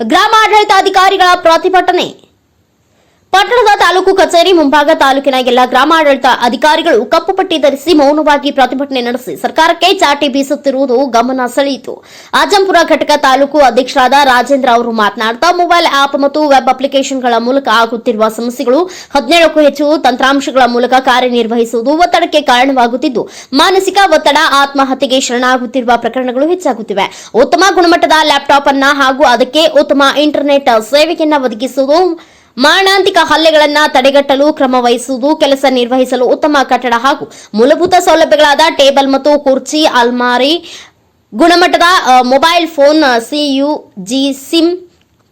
ಗ್ರಾಮ ಆಡಳಿತಾಧಿಕಾರಿಗಳ ಪ್ರತಿಭಟನೆ. ಪಟ್ಟಣದ ತಾಲೂಕು ಕಚೇರಿ ಮುಂಭಾಗ ತಾಲೂಕಿನ ಎಲ್ಲ ಗ್ರಾಮಾಡಳಿತ ಅಧಿಕಾರಿಗಳು ಕಪ್ಪು ಪಟ್ಟಿ ಧರಿಸಿ ಮೌನವಾಗಿ ಪ್ರತಿಭಟನೆ ನಡೆಸಿ ಸರ್ಕಾರಕ್ಕೆ ಚಾಟಿ ಬೀಸುತ್ತಿರುವುದು ಗಮನ ಸೆಳೆಯಿತು. ಆಜಂಪುರ ಘಟಕ ತಾಲೂಕು ಅಧ್ಯಕ್ಷರಾದ ರಾಜೇಂದ್ರ ಅವರು ಮಾತನಾಡುತ್ತಾ ಮೊಬೈಲ್ ಆಪ್ ಮತ್ತು ವೆಬ್ ಅಪ್ಲಿಕೇಶನ್ಗಳ ಮೂಲಕ ಆಗುತ್ತಿರುವ ಸಮಸ್ಯೆಗಳು ಹದಿನೇಳಕ್ಕೂ ಹೆಚ್ಚು ತಂತ್ರಾಂಶಗಳ ಮೂಲಕ ಕಾರ್ಯನಿರ್ವಹಿಸುವುದು ಒತ್ತಡಕ್ಕೆ ಕಾರಣವಾಗುತ್ತಿದ್ದು, ಮಾನಸಿಕ ಒತ್ತಡ, ಆತ್ಮಹತ್ಯೆಗೆ ಶರಣಾಗುತ್ತಿರುವ ಪ್ರಕರಣಗಳು ಹೆಚ್ಚಾಗುತ್ತಿವೆ. ಉತ್ತಮ ಗುಣಮಟ್ಟದ ಲ್ಯಾಪ್ಟಾಪ್ ಅನ್ನ ಹಾಗೂ ಅದಕ್ಕೆ ಉತ್ತಮ ಇಂಟರ್ನೆಟ್ ಸೇವೆಯನ್ನು ಒದಗಿಸುವುದು ಮಾರಣಾಂತಿಕ ಹಲ್ಲೆಗಳನ್ನು ತಡೆಗಟ್ಟಲು ಕ್ರಮ ವಹಿಸುವುದು, ಕೆಲಸ ನಿರ್ವಹಿಸಲು ಉತ್ತಮ ಕಟ್ಟಡ ಹಾಗೂ ಮೂಲಭೂತ ಸೌಲಭ್ಯಗಳಾದ ಟೇಬಲ್ ಮತ್ತು ಕುರ್ಚಿ, ಅಲ್ಮಾರಿ, ಗುಣಮಟ್ಟದ mobile phone CU G SIM,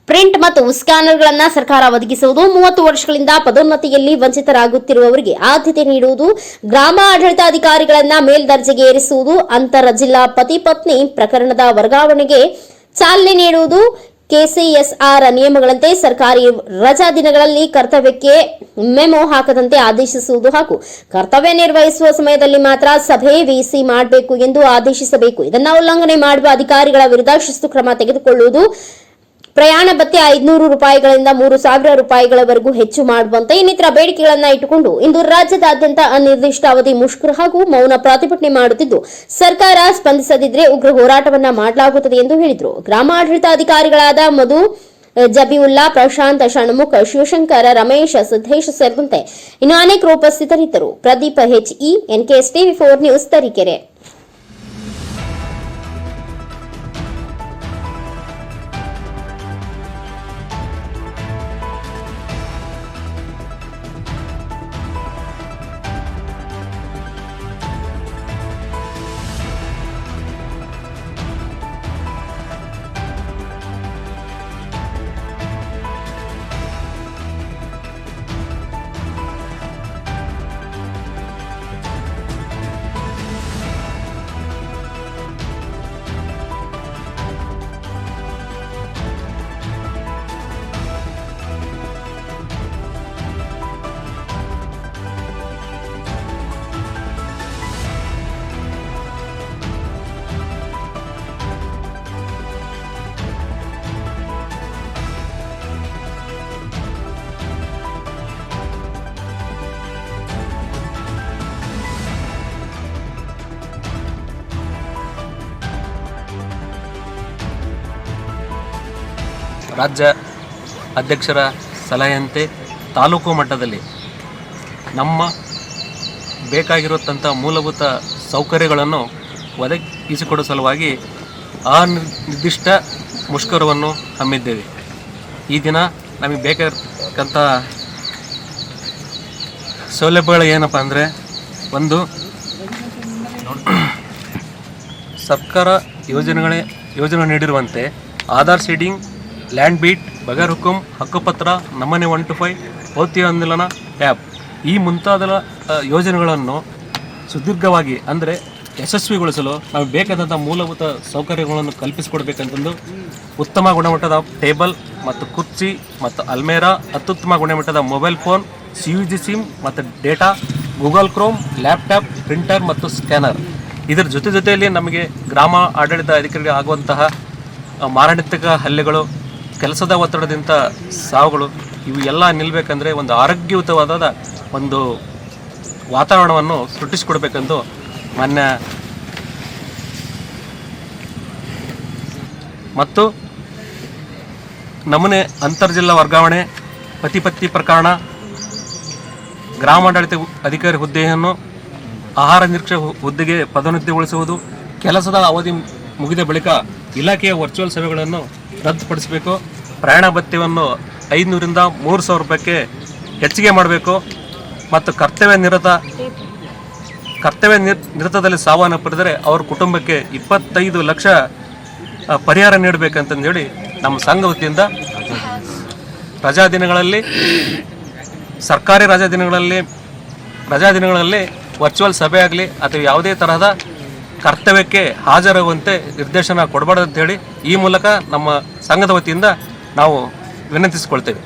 print ಮತ್ತು ಸ್ಕ್ಯಾನರ್ಗಳನ್ನು ಸರ್ಕಾರ ಒದಗಿಸುವುದು. ಮೂವತ್ತು ವರ್ಷಗಳಿಂದ ಪದೋನ್ನತಿಯಲ್ಲಿ ವಂಚಿತರಾಗುತ್ತಿರುವವರಿಗೆ ಆದ್ಯತೆ ನೀಡುವುದು, ಗ್ರಾಮ ಆಡಳಿತಾಧಿಕಾರಿಗಳನ್ನ ಮೇಲ್ದರ್ಜೆಗೆ ಏರಿಸುವುದು, ಅಂತರ ಜಿಲ್ಲಾ ಪತಿ ಪತ್ನಿ ಪ್ರಕರಣದ ವರ್ಗಾವಣೆಗೆ ಚಾಲನೆ ನೀಡುವುದು ಕೆಸಿಎಸ್ಆರ್ ನಿಯಮಗಳಂತೆ ಸರ್ಕಾರಿ ರಜಾ ದಿನಗಳಲ್ಲಿ ಕರ್ತವ್ಯಕ್ಕೆ ಮೆಮೊ ಹಾಕದಂತೆ ಆದೇಶಿಸುವುದು ಹಾಗೂ ಕರ್ತವ್ಯ ನಿರ್ವಹಿಸುವ ಸಮಯದಲ್ಲಿ ಮಾತ್ರ ಸಭೆ ವಿಸಿ ಮಾಡಬೇಕು ಎಂದು ಆದೇಶಿಸಬೇಕು. ಇದನ್ನು ಉಲ್ಲಂಘನೆ ಮಾಡುವ ಅಧಿಕಾರಿಗಳ ವಿರುದ್ಧ ಶಿಸ್ತು ಕ್ರಮ ತೆಗೆದುಕೊಳ್ಳುವುದು ಪ್ರಯಾಣ ಭತ್ಯೆ ಐದ್ನೂರು ರೂಪಾಯಿಗಳಿಂದ ಮೂರು ಸಾವಿರ ರೂಪಾಯಿಗಳವರೆಗೂ ಹೆಚ್ಚು ಮಾಡುವಂತೆ ಇನ್ನಿತರ ಬೇಡಿಕೆಗಳನ್ನ ಇಟ್ಟುಕೊಂಡು ಇಂದು ರಾಜ್ಯದಾದ್ಯಂತ ಅನಿರ್ದಿಷ್ಟ ಅವಧಿ ಮುಷ್ಕರ ಹಾಗೂ ಮೌನ ಪ್ರತಿಭಟನೆ ಮಾಡುತ್ತಿದ್ದು, ಸರ್ಕಾರ ಸ್ಪಂದಿಸದಿದ್ರೆ ಉಗ್ರ ಹೋರಾಟವನ್ನ ಮಾಡಲಾಗುತ್ತದೆ ಎಂದು ಹೇಳಿದರು. ಗ್ರಾಮಾಡಳಿತಾಧಿಕಾರಿಗಳಾದ ಮಧು ಜಬಿವುಲ್ಲಾ, ಪ್ರಶಾಂತ್, ಷಣ್ಮುಖ, ಶಿವಶಂಕರ, ರಮೇಶ್, ಸಿದ್ದೇಶ್ ಸೇರಿದಂತೆ ಇನ್ನು ಅನೇಕರು ಉಪಸ್ಥಿತರಿದ್ದರು. Pradeep HE, NKS TV four news Tarikere. ರಾಜ್ಯ ಅಧ್ಯಕ್ಷರ ಸಲಹೆಯಂತೆ ತಾಲೂಕು ಮಟ್ಟದಲ್ಲಿ ನಮ್ಮ ಬೇಕಾಗಿರುತ್ತಂಥ ಮೂಲಭೂತ ಸೌಕರ್ಯಗಳನ್ನು ಒದಗಿಸಿಕೊಡುವ ಸಲುವಾಗಿ ಆ ನಿರ್ದಿಷ್ಟ ಮುಷ್ಕರವನ್ನು ಹಮ್ಮಿದ್ದೇವೆ. ಈ ದಿನ ನಮಗೆ ಬೇಕಾಗಿರ್ತಕ್ಕಂಥ ಸೌಲಭ್ಯಗಳು ಏನಪ್ಪ ಅಂದರೆ ಒಂದು ಸರ್ಕಾರ ಯೋಜನೆಗಳೇ ಯೋಜನೆ ನೀಡಿರುವಂತೆ ಆಧಾರ್ ಸೀಡಿಂಗ್ ಲ್ಯಾಂಡ್ ಬೀಟ್ ಬಗರ್ ಹುಕುಂ ಹಕ್ಕುಪತ್ರ ನಮನೆ ಒನ್ ಟು ಫೈವ್ ಭೌತಿಕ ಆಂದೋಲನ ಆ್ಯಪ್ ಈ ಮುಂತಾದ ಯೋಜನೆಗಳನ್ನು ಸುದೀರ್ಘವಾಗಿ ಅಂದರೆ ಯಶಸ್ವಿಗೊಳಿಸಲು ನಾವು ಬೇಕಾದಂಥ ಮೂಲಭೂತ ಸೌಕರ್ಯಗಳನ್ನು ಕಲ್ಪಿಸಿಕೊಡ್ಬೇಕಂತಂದು ಉತ್ತಮ ಗುಣಮಟ್ಟದ ಟೇಬಲ್ ಮತ್ತು ಕುರ್ಚಿ ಮತ್ತು ಅಲ್ಮೇರಾ, ಅತ್ಯುತ್ತಮ ಗುಣಮಟ್ಟದ mobile phone C U G SIM ಮತ್ತು data, Google Chrome, laptop, printer ಮತ್ತು ಸ್ಕ್ಯಾನರ್. ಇದರ ಜೊತೆ ಜೊತೆಯಲ್ಲಿ ನಮಗೆ ಗ್ರಾಮ ಆಡಳಿತ ಅಧಿಕಾರಿಗಳಾಗುವಂತಹ ಮಾರಣಾಂತಿಕ ಹಲ್ಲೆಗಳು ಕೆಲಸದ ಒತ್ತಡದಿಂದ ಸಾವುಗಳು ಇವು ಎಲ್ಲ ನಿಲ್ಲಬೇಕಂದ್ರೆ ಒಂದು ಆರೋಗ್ಯಯುತವಾದ ಒಂದು ವಾತಾವರಣವನ್ನು ಸೃಷ್ಟಿಸಿಕೊಡ್ಬೇಕೆಂದು ಮಾನ್ಯ ಮತ್ತು ನಮೂನೆ ಅಂತರ್ಜಿಲ್ಲಾ ವರ್ಗಾವಣೆ ಪತಿಪತ್ತಿ ಪ್ರಕರಣ, ಗ್ರಾಮಾಡಳಿತ ಅಧಿಕಾರಿ ಹುದ್ದೆಯನ್ನು, ಆಹಾರ ನಿರೀಕ್ಷೆ ಹುದ್ದೆಗೆ ಪದೋನ್ನತಿಗೊಳಿಸುವುದು ಕೆಲಸದ ಅವಧಿ ಮುಗಿದ ಬಳಿಕ ಇಲಾಖೆಯ ವರ್ಚುವಲ್ ಸೇವೆಗಳನ್ನು ರದ್ದುಪಡಿಸಬೇಕು. ಪ್ರಯಾಣ ಭತ್ಯವನ್ನು ಐದುನೂರಿಂದ ಮೂರು ಸಾವಿರ ರೂಪಾಯಿಗೆ ಹೆಚ್ಚಿಗೆ ಮಾಡಬೇಕು. ಮತ್ತು ಕರ್ತವ್ಯ ನಿರತ, ಕರ್ತವ್ಯ ನಿರತದಲ್ಲಿ ನಿರತದಲ್ಲಿ ಪಡೆದರೆ ಅವ್ರ ಕುಟುಂಬಕ್ಕೆ ಇಪ್ಪತ್ತೈದು ಲಕ್ಷ ಪರಿಹಾರ ನೀಡಬೇಕಂತಂದು ಹೇಳಿ ನಮ್ಮ ಸಂಘ ವತಿಯಿಂದ ರಜಾ ದಿನಗಳಲ್ಲಿ, ಸರ್ಕಾರಿ ರಜಾ ದಿನಗಳಲ್ಲಿ ರಜಾ ದಿನಗಳಲ್ಲಿ ವರ್ಚುವಲ್ ಸಭೆ ಆಗಲಿ ಅಥವಾ ಯಾವುದೇ ತರಹದ ಕರ್ತವ್ಯಕ್ಕೆ ಹಾಜರಾಗುವಂತೆ ನಿರ್ದೇಶನ ಕೊಡಬಾರ್ದು ಅಂತೇಳಿ ಈ ಮೂಲಕ ನಮ್ಮ ಸಂಘದ ವತಿಯಿಂದ ನಾವು ವಿನಂತಿಸಿಕೊಳ್ತೇವೆ.